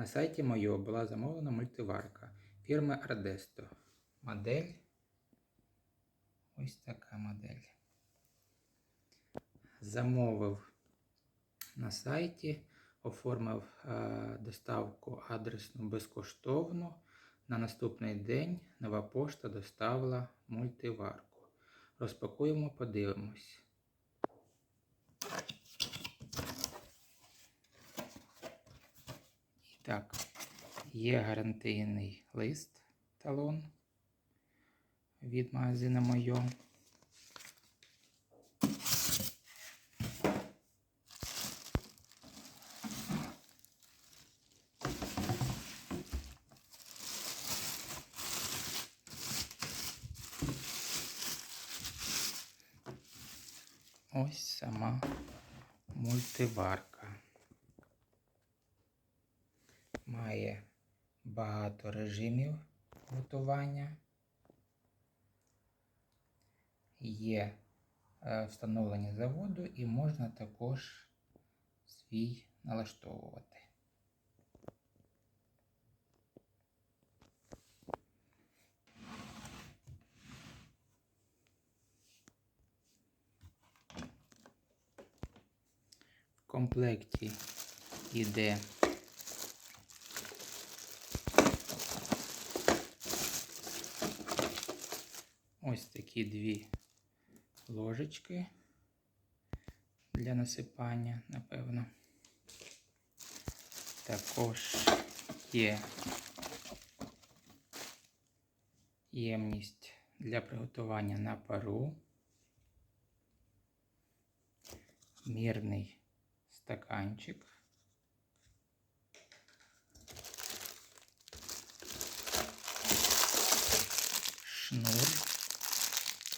На сайті Мойо була замовлена мультиварка фірми Ardеsto. Модель. Ось така модель. Замовив на сайті, оформив е, доставку адресну безкоштовно. На наступний день нова пошта доставила мультиварку. Розпакуємо, подивимось. Так, є гарантійний лист, талон від магазину Мойо. Ось сама мультиварка. Має багато режимів готування. Є е, встановлення заводу і можна також свій налаштовувати. В комплекті йде ось такі дві ложечки для насипання, напевно. Також є ємність для приготування на пару, мірний стаканчик. Шнур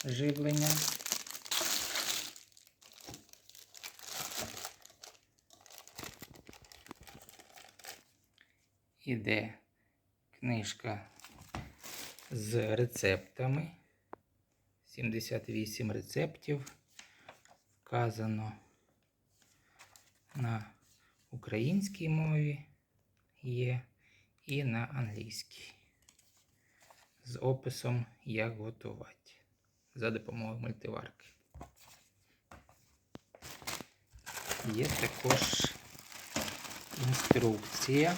живлення. Іде книжка з рецептами. 78 рецептів. Вказано на українській мові є і на англійській. З описом, як готувати за допомогою мультиварки. Є також інструкція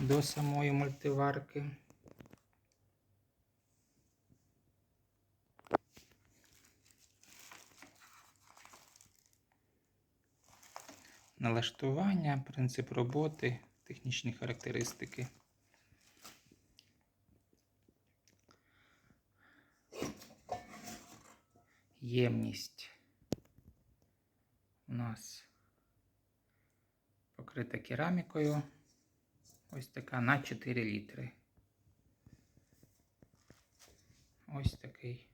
до самої мультиварки. Налаштування, принцип роботи, технічні характеристики. Ємність у нас покрита керамікою. Ось така на 4 літри. Ось такий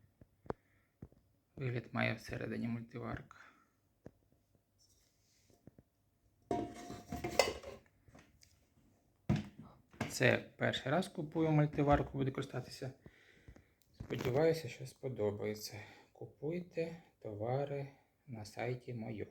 вигляд має всередині мультиварка. Це перший раз купую мультиварку, буду користатися. Сподіваюся, що сподобається. Купуйте товари на сайті Мойо.